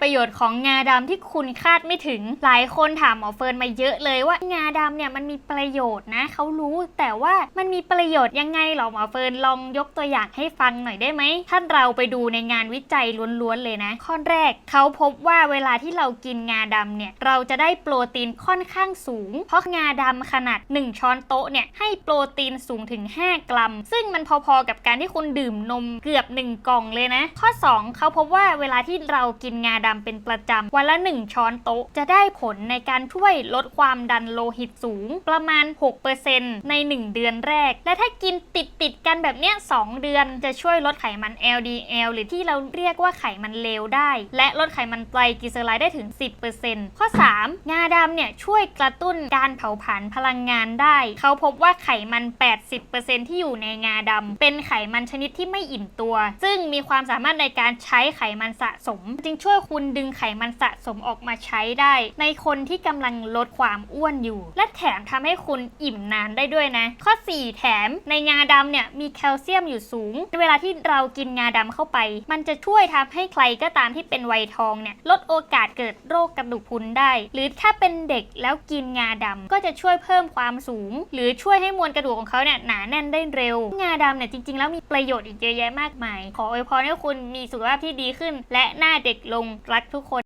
ประโยชน์ของงาดำที่คุณคาดไม่ถึง หลายคนถามหมอเฟิร์นมาเยอะเลยว่างาดำเนี่ยมันมีประโยชน์นะเขารู้แต่ว่ามันมีประโยชน์ยังไงหรอหมอเฟิร์นลองยกตัวอย่างให้ฟังหน่อยได้ไหมถ้านเราไปดูในงานวิจัยล้วนๆเลยนะ ข้อแรกเขาพบว่าเวลาที่เรากินงาดำเนี่ยเราจะได้โปรตีนค่อนข้างสูง เพราะงาดำขนาด 1 ช้อนโต๊ะเนี่ยให้โปรตีนสูงถึง 5 กรัม ซึ่งมันพอๆกับการที่คุณดื่มนมเกือบ 1 กล่องเลยนะ ข้อ 2เขาพบว่าเวลาที่เรากินงาดำเป็นประจำวันละ 1 ช้อนโต๊ะ จะได้ผลในการช่วยลดความดันโลหิตสูง ประมาณ 6%ใน 1 เดือนแรก และถ้ากินติดติดกันแบบเนี้ย 2 เดือนจะช่วยลดไขมัน LDL หรือที่เราเรียกว่าไขมันเลวได้ และลดไขมันไตรกลีเซอไรด์ได้ถึง 10%ข้อ 3 งาดำเนี่ยช่วยกระตุ้นการเผาผลาญพลังงานได้ เขาพบว่าไขมัน 80%ที่อยู่ในงาดำเป็นไขมันชนิดที่ไม่อิ่มตัว ซึ่งมีความสามารถในการใช้ไขมันสะสม จึงช่วยคุณดึงไขมันสะสมออกมาใช้ได้ ในคนที่กำลังลดความอ้วนอยู่ และแถมทำให้คุณอิ่มนานได้ด้วยนะ ข้อ 4 แถมในงาดำเนี่ยมีแคลเซียมอยู่สูง เวลาที่เรากินงาดำเข้าไป มันจะช่วยทำให้ใครก็ตามที่เป็นวัยทองเนี่ยลดโอกาสเกิดโรคกระดูกพรุนได้ หรือถ้าเป็นเด็กแล้วกินงาดำก็จะช่วยเพิ่มความสูง หรือช่วยให้มวลกระดูกของเขาเนี่ยหนาแน่นได้เร็ว งาดำเนี่ยจริง ๆ แล้วมีประโยชน์อีกเยอะแยะมากมาย ขออวยพรให้คุณมีสุขภาพที่ดีขึ้น และหน้าเด็กลงรักทุกคน